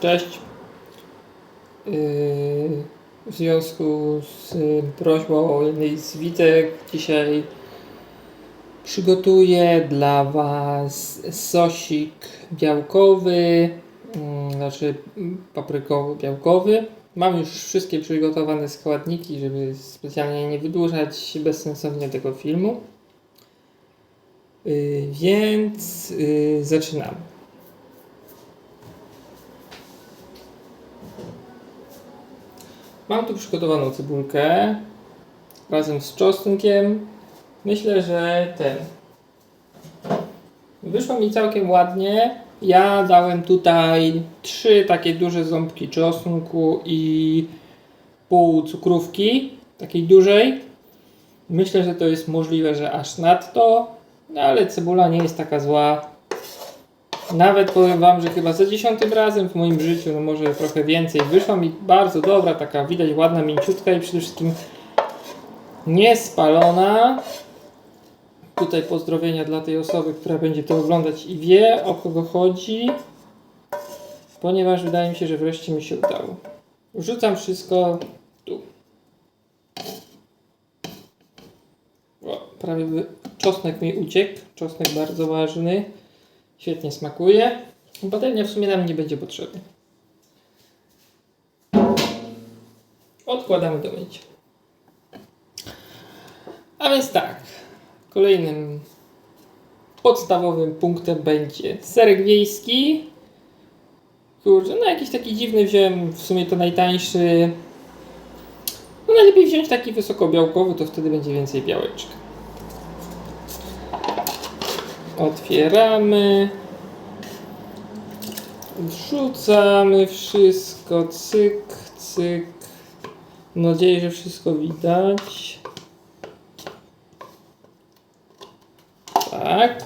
Cześć. Yy, W związku z prośbą jednej z widzek dzisiaj przygotuję dla Was sosik białkowy, mm, znaczy paprykowo-białkowy. Mam już wszystkie przygotowane składniki, żeby specjalnie nie wydłużać bezsensownie tego filmu. Yy, Więc yy, zaczynamy. Mam tu przygotowaną cebulkę razem z czosnkiem. Myślę, że ten. Wyszło mi całkiem ładnie. Ja dałem tutaj trzy takie duże ząbki czosnku i pół cukrówki, takiej dużej. Myślę, że to jest możliwe, że aż nadto, no ale cebula nie jest taka zła. Nawet powiem Wam, że chyba za dziesiątym razem w moim życiu, no może trochę więcej, wyszła mi bardzo dobra, taka widać ładna, mięciutka i przede wszystkim niespalona. Tutaj pozdrowienia dla tej osoby, która będzie to oglądać i wie o kogo chodzi, ponieważ wydaje mi się, że wreszcie mi się udało. Wrzucam wszystko tu. O, prawie czosnek mi uciekł. Czosnek bardzo ważny. Świetnie smakuje. Patelnia w sumie nam nie będzie potrzebna. Odkładamy do mycia. A więc tak. Kolejnym podstawowym punktem będzie serek wiejski. Kurczę, no jakiś taki dziwny wziąłem, w sumie to najtańszy. No najlepiej wziąć taki wysokobiałkowy, to wtedy będzie więcej białeczka. Otwieramy. Wrzucamy wszystko. Cyk, cyk. Mam nadzieję, że wszystko widać. Tak.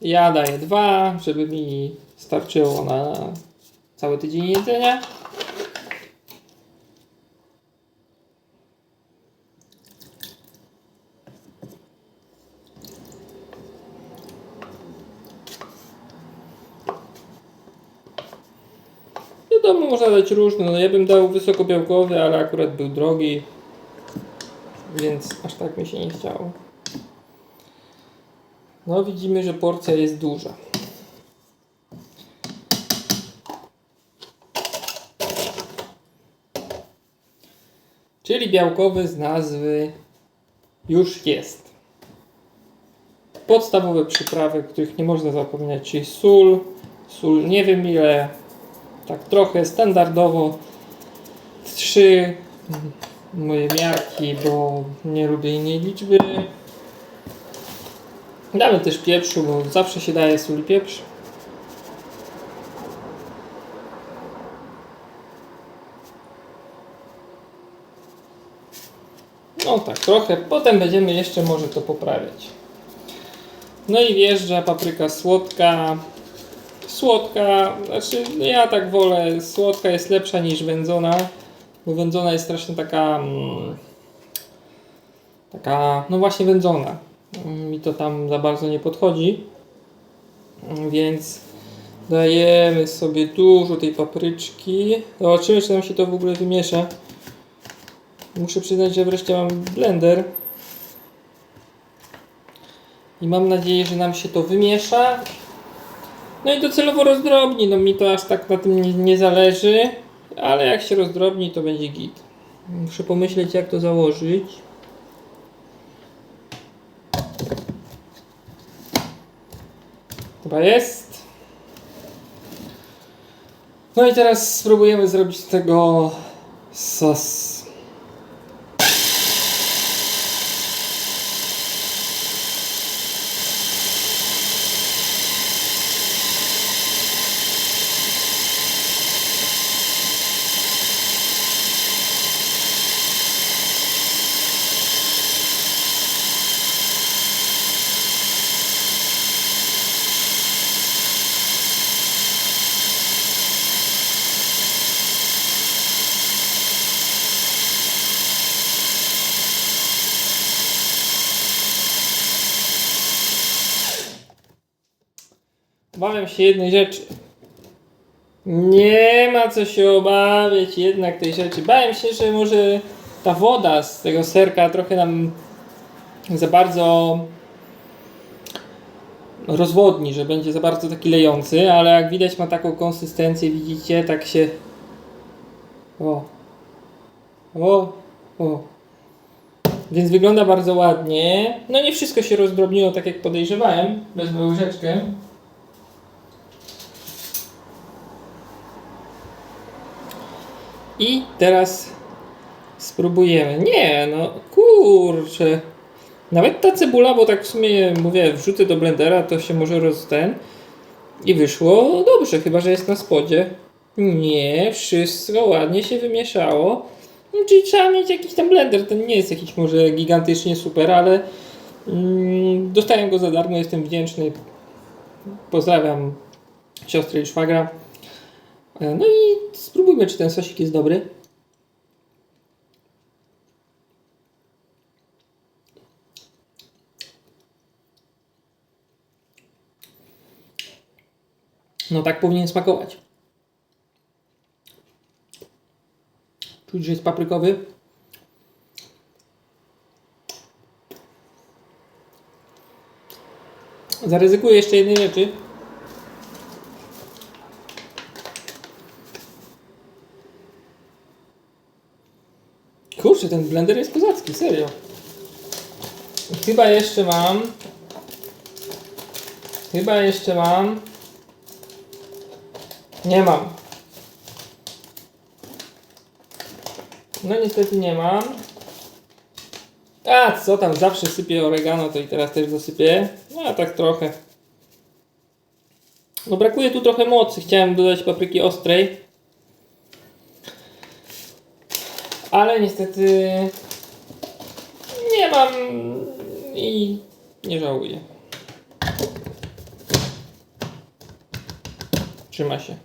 Ja daję dwa, żeby mi starczyło na cały tydzień jedzenia. Dać różne. No ja bym dał wysokobiałkowy, ale akurat był drogi. Więc aż tak mi się nie chciało. No widzimy, że porcja jest duża. Czyli białkowy z nazwy już jest. Podstawowe przyprawy, których nie można zapominać, czyli sól. Sól nie wiem ile, tak trochę standardowo. Trzy moje miarki, bo nie lubię innej liczby. Damy też pieprzu, bo zawsze się daje sól pieprz. No tak, trochę. Potem będziemy jeszcze może to poprawiać. No i wjeżdża papryka słodka. Słodka, znaczy no ja tak wolę, słodka jest lepsza niż wędzona, bo wędzona jest strasznie taka, mm, taka, no właśnie wędzona. Mi to tam za bardzo nie podchodzi, więc dajemy sobie dużo tej papryczki. Zobaczymy, czy nam się to w ogóle wymiesza. Muszę przyznać, że wreszcie mam blender. I mam nadzieję, że nam się to wymiesza. No i docelowo rozdrobni. No mi to aż tak na tym nie, nie zależy. Ale jak się rozdrobni, to będzie git. Muszę pomyśleć, jak to założyć. Chyba jest. No i teraz spróbujemy zrobić z tego sos. Obawiam się jednej rzeczy. Nie ma co się obawiać jednak tej rzeczy. Bałem się, że może ta woda z tego serka trochę nam za bardzo rozwodni, że będzie za bardzo taki lejący, ale jak widać ma taką konsystencję, widzicie, tak się o o o więc wygląda bardzo ładnie. No nie wszystko się rozdrobniło tak jak podejrzewałem. Wezmę łyżeczkę. I teraz spróbujemy. Nie, no kurczę. Nawet ta cebula, bo tak w sumie mówię, wrzucę do blendera, to się może roz ten. I wyszło dobrze, chyba że jest na spodzie. Nie, wszystko ładnie się wymieszało. Czyli trzeba mieć jakiś tam blender. Ten nie jest jakiś może gigantycznie super, ale mm, dostałem go za darmo, jestem wdzięczny. Pozdrawiam siostrę i szwagra. E, No i spróbujmy, czy ten sosik jest dobry. No tak powinien smakować. Czuć, że jest paprykowy. Zaryzykuję jeszcze jednej rzeczy. Kurczę, ten blender jest kozacki, serio. Chyba jeszcze mam. Chyba jeszcze mam. Nie mam. No niestety nie mam. A co tam, zawsze sypię oregano, to i teraz też dosypię. No a tak trochę. No brakuje tu trochę mocy. Chciałem dodać papryki ostrej. Ale niestety nie mam i nie żałuję. Trzyma się.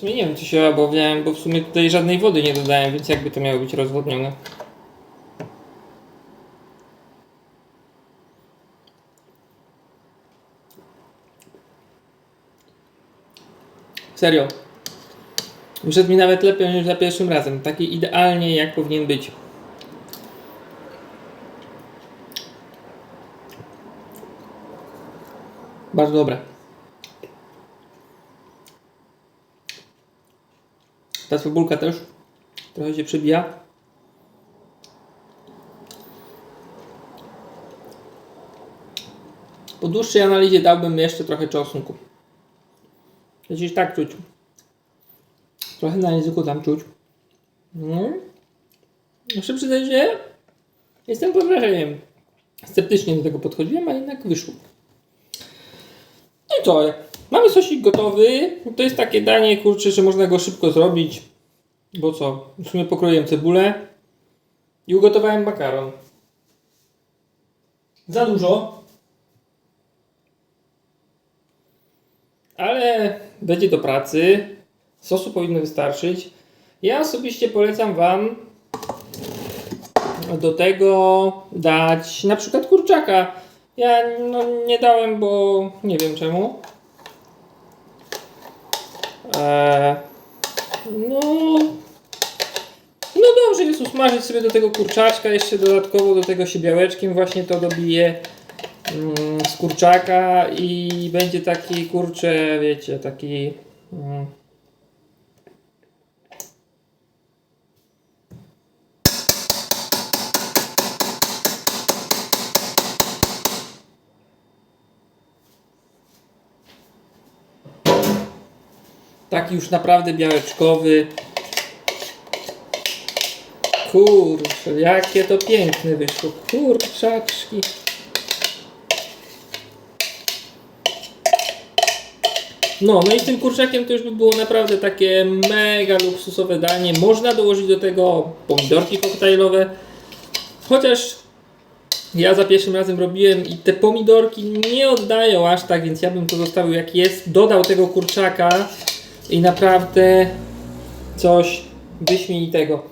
Sumie nie wiem, czy się obawiałem, bo w sumie tutaj żadnej wody nie dodałem, więc jakby to miało być rozwodnione. Serio. Wyszedł mi nawet lepiej niż za pierwszym razem. Taki idealnie jak powinien być. Bardzo dobre. Ta cebulka też trochę się przebija. Po dłuższej analizie dałbym jeszcze trochę czosnku. Gdzieś tak czuć. Trochę na języku tam czuć. No. Muszę przyznać, że jestem pod wrażeniem. Sceptycznie do tego podchodziłem, a jednak wyszło. No i co? Mamy sosik gotowy. To jest takie danie, kurczę, że można go szybko zrobić. Bo co? W sumie pokroiłem cebulę i ugotowałem makaron. Za dużo. Ale będzie do pracy. Sosu powinno wystarczyć. Ja osobiście polecam Wam do tego dać na przykład kurczaka. Ja no, nie dałem, bo nie wiem czemu. Eee, no, no dobrze jest usmażyć sobie do tego kurczaczka, jeszcze dodatkowo do tego się białeczkiem właśnie to dobiję mm, z kurczaka i będzie taki kurcze, wiecie, taki mm, taki już naprawdę białeczkowy. Kurczę, jakie to piękne wyszło. Kurczaczki. No, no i tym kurczakiem to już by było naprawdę takie mega luksusowe danie. Można dołożyć do tego pomidorki koktajlowe. Chociaż ja za pierwszym razem robiłem i te pomidorki nie oddają aż tak, więc ja bym to zostawił jak jest. Dodał tego kurczaka i naprawdę coś wyśmienitego.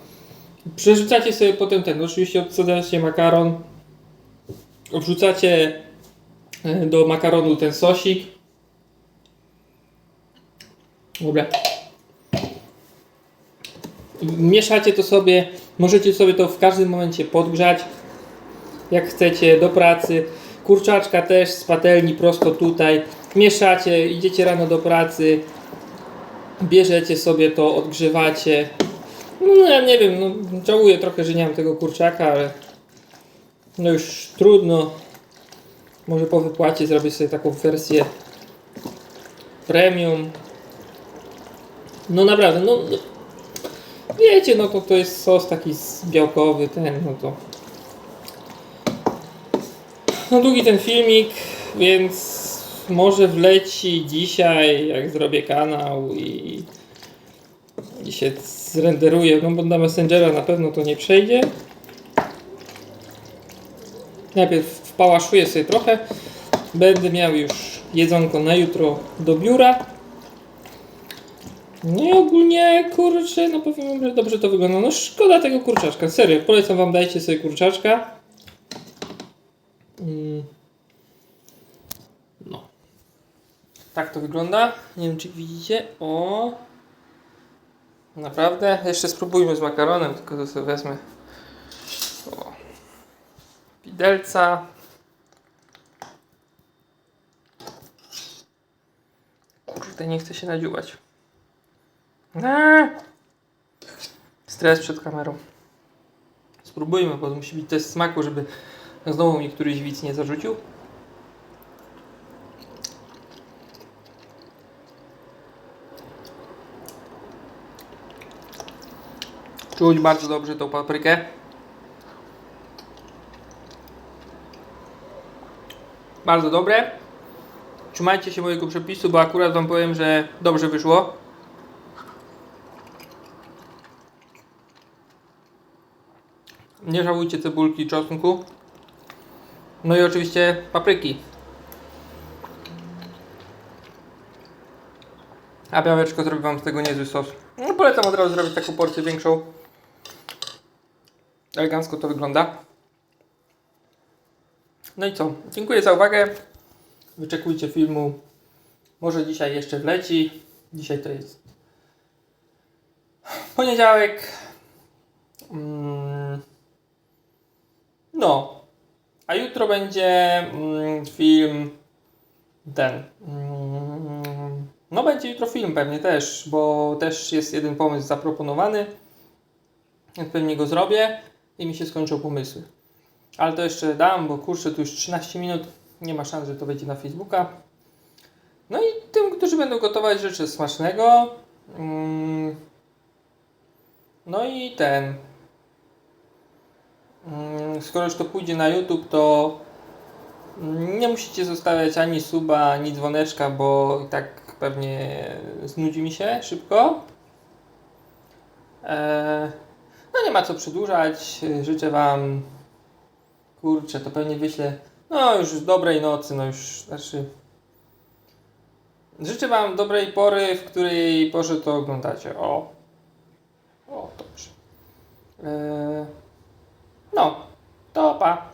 Przerzucacie sobie potem ten, oczywiście odsadzacie makaron, wrzucacie e, do makaronu ten sosik. Dobra. Mieszacie to sobie, możecie sobie to w każdym momencie podgrzać, jak chcecie, do pracy. Kurczaczka też z patelni prosto tutaj. Mieszacie, idziecie rano do pracy, bierzecie sobie to, odgrzewacie. No ja nie wiem, no żałuję trochę, że nie mam tego kurczaka, ale no już trudno. Może po wypłacie zrobię sobie taką wersję premium. No naprawdę, no, no wiecie, no to to jest sos taki białkowy, ten, no to no długi ten filmik, więc może wleci dzisiaj, jak zrobię kanał i, i się zrenderuje, no bo na Messengera na pewno to nie przejdzie. Najpierw wpałaszuję sobie trochę, będę miał już jedzonko na jutro do biura. No i ogólnie, kurczę, no powiem wam, że dobrze to wygląda. No szkoda tego kurczaczka, serio, polecam wam, dajcie sobie kurczaczka. Mm. No. Tak to wygląda. Nie wiem, czy widzicie. O. Naprawdę. Jeszcze spróbujmy z makaronem, tylko to sobie wezmę. O. Widelca. Kurde, nie chcę się nadziubać. Eee. Stres przed kamerą. Spróbujmy, bo musi być test smaku, żeby znowu mi któryś widz nie zarzucił. Czuć bardzo dobrze tą paprykę. Bardzo dobre. Trzymajcie się mojego przepisu, bo akurat wam powiem, że dobrze wyszło. Nie żałujcie cebulki czosnku. No i oczywiście papryki. A białeczko zrobi wam z tego niezły sos. No polecam od razu zrobić taką porcję większą. Elegancko to wygląda. No i co? Dziękuję za uwagę. Wyczekujcie filmu. Może dzisiaj jeszcze wleci. Dzisiaj to jest poniedziałek. Mm. No. A jutro będzie mm, film ten. Mm, no będzie jutro film pewnie też, bo też jest jeden pomysł zaproponowany. Pewnie go zrobię i mi się skończą pomysły. Ale to jeszcze dam, bo kurczę, tu już 13 minut. Nie ma szans, że to wejdzie na Facebooka. No i tym, którzy będą gotować rzeczy smacznego. Mm, no i ten. Mm, Skoro już to pójdzie na YouTube, to nie musicie zostawiać ani suba, ani dzwoneczka, bo tak pewnie znudzi mi się szybko. Eee, no nie ma co przedłużać. Życzę Wam. Kurczę, to pewnie wyślę. No już dobrej nocy, no już znaczy. Życzę Wam dobrej pory, w której porze to oglądacie. O. O, dobrze. Eee, no, to pa.